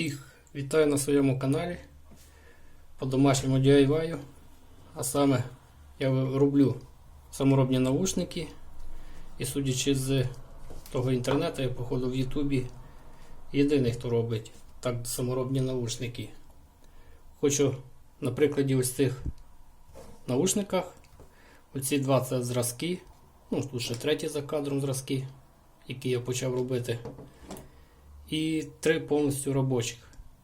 Всіх вітаю на своєму каналі по домашньому DIY. А саме я роблю саморобні наушники. І судячи з того інтернету, я походу в Ютубі єдиний, хто робить так саморобні наушники. Хочу на прикладі ось цих наушниках. Оці два це зразки. Ну, тут ще треті за кадром зразки, які я почав робити. І три повністю робочих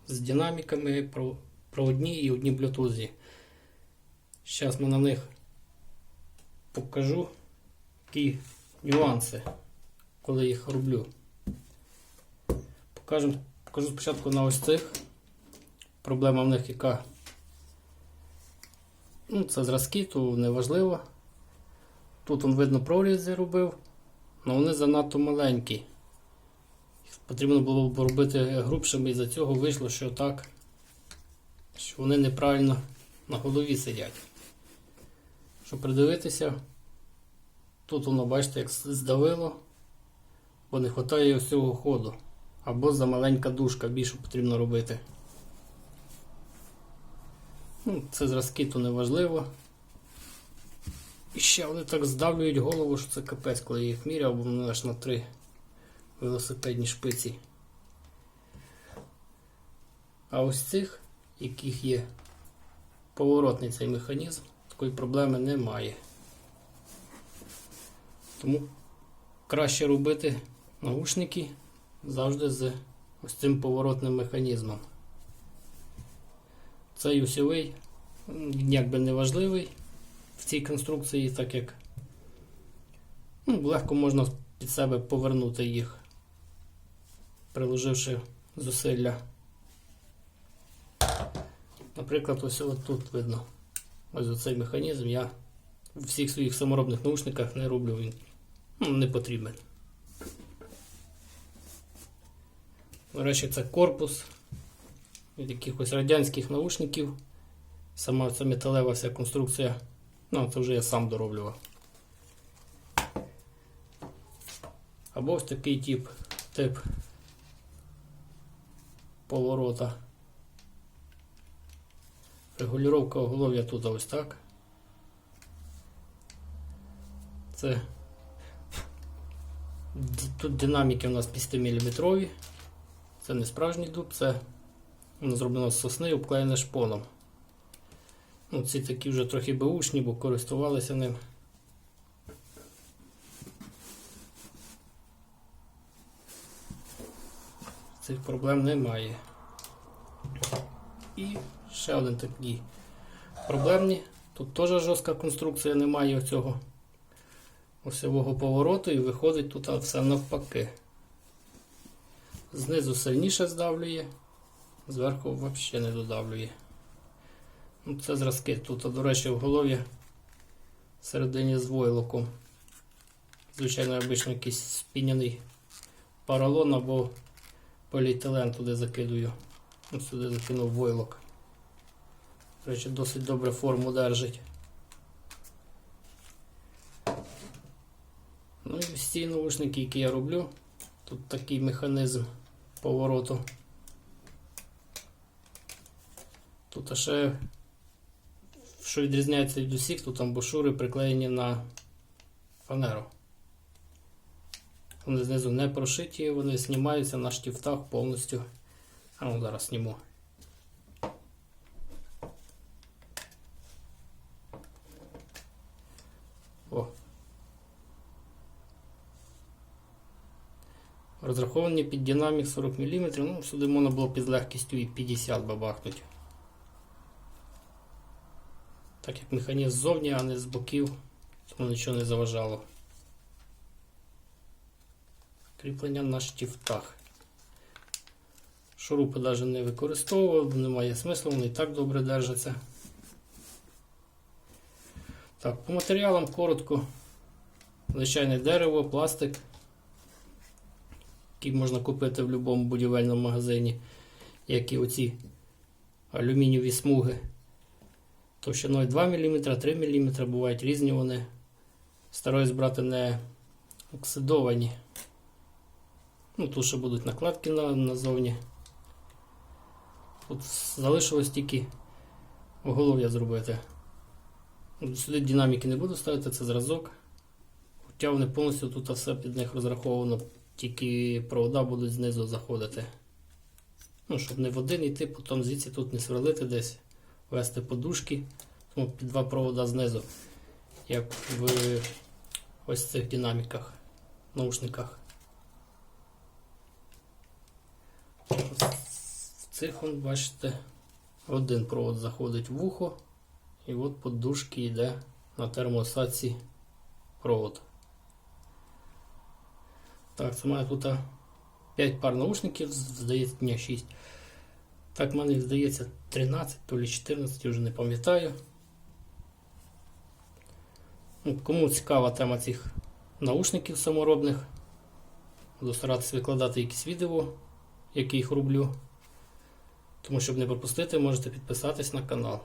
з динаміками, про- проводні і одні блютузі. Зараз ми на них покажу які нюанси, коли їх роблю. Покажу, покажу спочатку на ось цих. Проблема в них яка. Ну, це зразки, то не важливо. Тут он видно прорізи робив, але вони занадто маленькі. Потрібно було б робити грубшими, і за цього вийшло, що так, що вони неправильно на голові сидять. Щоб придивитися, тут воно, бачите, як здавило, бо не вистачає ось цього ходу. Або за маленька дужка більше потрібно робити. Ну, це зразки, то не важливо. І ще вони так здавлюють голову, що це капець, коли їх міряв, бо вони аж на три велосипедні шпиці. А ось цих, яких є поворотний цей механізм, такої проблеми немає. Тому краще робити наушники завжди з ось цим поворотним механізмом. Цей усьовий він якби не важливий в цій конструкції, так як ну, легко можна під себе повернути їх, приложивши зусилля. Наприклад, ось тут видно. Ось оцей механізм я в всіх своїх саморобних наушниках не роблю, він ну, не потрібен. До речі, це корпус від якихось радянських наушників. Сама ця металева вся конструкція. Ну, це вже я сам дороблював. Або ось такий тип, тип поворота. Регулювання оголов'я тут ось так. Це тут динаміки у нас 50 мм. Це не справжній дуб, це воно зроблено з сосни обклеєне шпоном. Ну, ці такі вже трохи беушні, бо користувалися ним. Цих проблем немає. І ще один такий проблемний. Тут теж жорстка конструкція, немає оцього осьового повороту і виходить тут все навпаки. Знизу сильніше здавлює, зверху взагалі не додавлює. Ну, Це зразки. Тут, до речі, в голові всередині з войлоком. Звичайно, обично якийсь спіняний поролон або поліетилен туди закидую. Ось Сюди закинув войлок. До речі, досить добре форму держить. Ну і всі наушники, які я роблю, тут такий механізм повороту. Тут ще що відрізняється від усіх, тут амбушури приклеєні на фанеру. Вони знизу не прошиті, вони знімаються на штифтах повністю. А ну зараз зніму. О. Розраховані під динамік 40 мм, ну сюди можна було під легкістю і 50 бабахнути. Так як механізм ззовні, а не з боків, тому нічого не заважало. Кріплення на штифтах. Шурупи навіть не використовував, немає смислу, вони і так добре держаться. Так, по матеріалам коротко. Звичайне дерево, пластик, який можна купити в будь-якому будівельному магазині, як і оці алюмінієві смуги. Товщиною 2 мм, 3 мм, бувають різні вони. Стараюсь брати не оксидовані. Ну, тут ще будуть накладки на, назовні. Тут залишилось тільки оголов'я зробити. Сюди динаміки не буду ставити, це зразок. Хоча вони повністю тут все під них розраховано, тільки провода будуть знизу заходити. Ну, щоб не в один йти, потім звідси тут не сверлити десь, вести подушки, тому під два провода знизу, як в ось цих динаміках, наушниках. В цих, бачите, один провод заходить в ухо, і от подушки йде на термоосадці провод. Так, це мене тут 5 пар наушників, здається, ні, 6. Так, в мене здається 13, то лі 14, я вже не пам'ятаю. Ну, Кому цікава тема цих наушників саморобних, буду старатися викладати якісь відео, які їх роблю. Тому, щоб не пропустити, можете підписатись на канал.